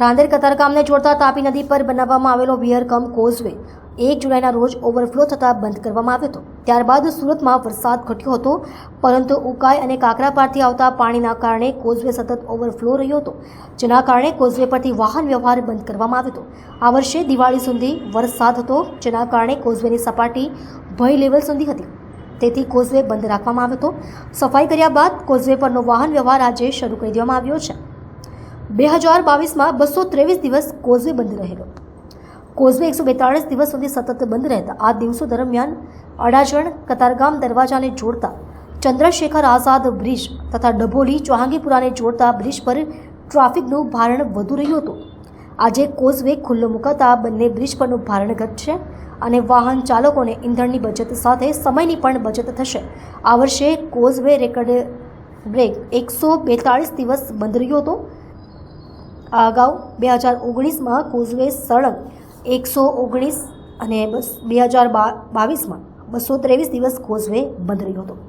રાંદેર કતારગામને જોડતા તાપી નદી પર બનાવવામાં આવેલો વિયર કમ કોઝવે એક જુલાઈના રોજ ઓવરફ્લો થતાં બંધ કરવામાં આવ્યો હતો. ત્યારબાદ સુરતમાં વરસાદ ઘટ્યો હતો, પરંતુ ઉકાઈ અને કાકરાપારથી આવતા પાણીના કારણે કોઝવે સતત ઓવરફ્લો રહ્યો હતો, જેના કારણે કોઝવે પરથી વાહન વ્યવહાર બંધ કરવામાં આવ્યો હતો. આ વર્ષે દિવાળી સુધી વરસાદ હતો, જેના કારણે કોઝવેની સપાટી ભય લેવલ સુધી હતી. તેથી કોઝવે બંધ રાખવામાં આવ્યો હતો. સફાઈ કર્યા બાદ કોઝવે પરનો વાહન વ્યવહાર આજે શરૂ કરી દેવામાં આવ્યો છે. બે હજાર બાવીસમાં બસો ત્રેવીસ દિવસ કોઝવે બંધ રહેલો. કોઝવે એકસો બેતાળીસ દિવસ સુધી સતત બંધ રહેતા. આ દિવસો દરમિયાન અડાજણ, કતારગામ દરવાજાને જોડતા, ચંદ્રશેખર આઝાદ બ્રિજ તથા ડભોલી ચોહાંગીપુરાને જોડતા બ્રિજ પર ટ્રાફિકનું ભારણ વધુ રહ્યું હતું. આજે કોઝવે ખુલ્લો મુકાતા બંને બ્રિજ પરનું ભારણ ઘટશે અને વાહન ચાલકોને ઇંધણની બચત સાથે સમયની પણ બચત થશે. આ વર્ષે કોઝવે રેકર્ડ બ્રેક એકસો બેતાળીસ દિવસ બંધ રહ્યો હતો. આ અગાઉ બે હજાર ઓગણીસમાં કોઝવે સળંગ, એકસો ઓગણીસ અને બસ બે હજાર બાવીસમાં બસો ત્રેવીસ દિવસ કોઝવે બંધ રહ્યો હતો.